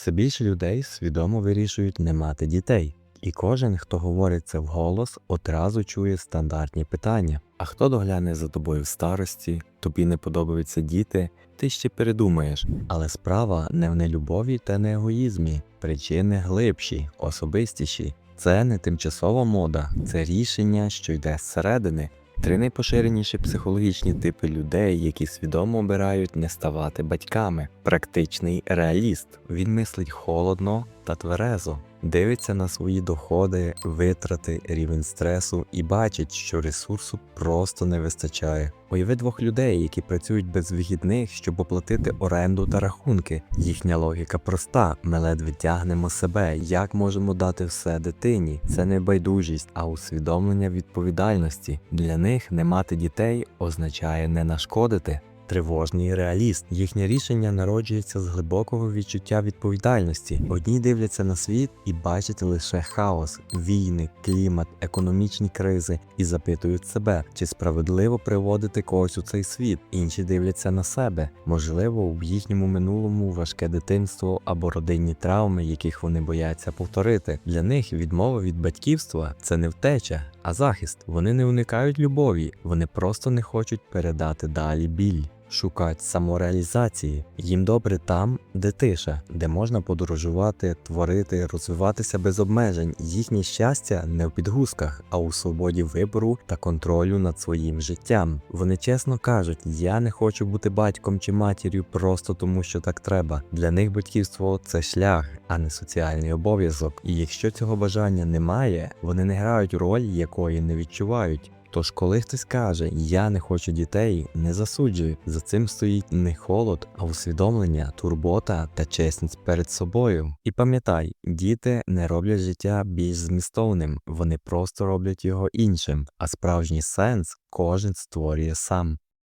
Все більше людей свідомо вирішують не мати дітей. І кожен, хто говорить це вголос, одразу чує стандартні питання. А хто догляне за тобою в старості, тобі не подобаються діти, ти ще передумаєш. Але справа не в нелюбові та не егоїзмі, причини глибші, особистіші. Це не тимчасова мода, це рішення, що йде зсередини. Три найпоширеніші психологічні типи людей, які свідомо обирають не ставати батьками. Практичний реаліст. Він мислить холодно та тверезо, дивиться на свої доходи, витрати, рівень стресу і бачить, що ресурсу просто не вистачає. Уяви двох людей, які працюють без вихідних, щоб оплатити оренду та рахунки. Їхня логіка проста: ми ледве тягнемо себе. Як можемо дати все дитині? Це не байдужість, а усвідомлення відповідальності. Для них не мати дітей означає не нашкодити. Тривожний реаліст. Їхнє рішення народжується з глибокого відчуття відповідальності. Одні дивляться на світ і бачать лише хаос, війни, клімат, економічні кризи і запитують себе, чи справедливо приводити когось у цей світ. Інші дивляться на себе. Можливо, в їхньому минулому важке дитинство або родинні травми, яких вони бояться повторити. Для них відмова від батьківства це не втеча, а захист. Вони не уникають любові, вони просто не хочуть передати далі біль. Шукають самореалізації. Їм добре там, де тиша, де можна подорожувати, творити, розвиватися без обмежень. Їхнє щастя не в підгузках, а у свободі вибору та контролю над своїм життям. Вони чесно кажуть: я не хочу бути батьком чи матір'ю просто тому, що так треба. Для них батьківство це шлях, а не соціальний обов'язок. І якщо цього бажання немає, вони не грають роль, якої не відчувають. Тож, коли хтось каже Я не хочу дітей, не засуджуй. За цим стоїть не холод, а усвідомлення, турбота та чесність перед собою. І пам'ятай, діти не роблять життя більш змістовним, вони просто роблять його іншим, а справжній сенс кожен створює сам.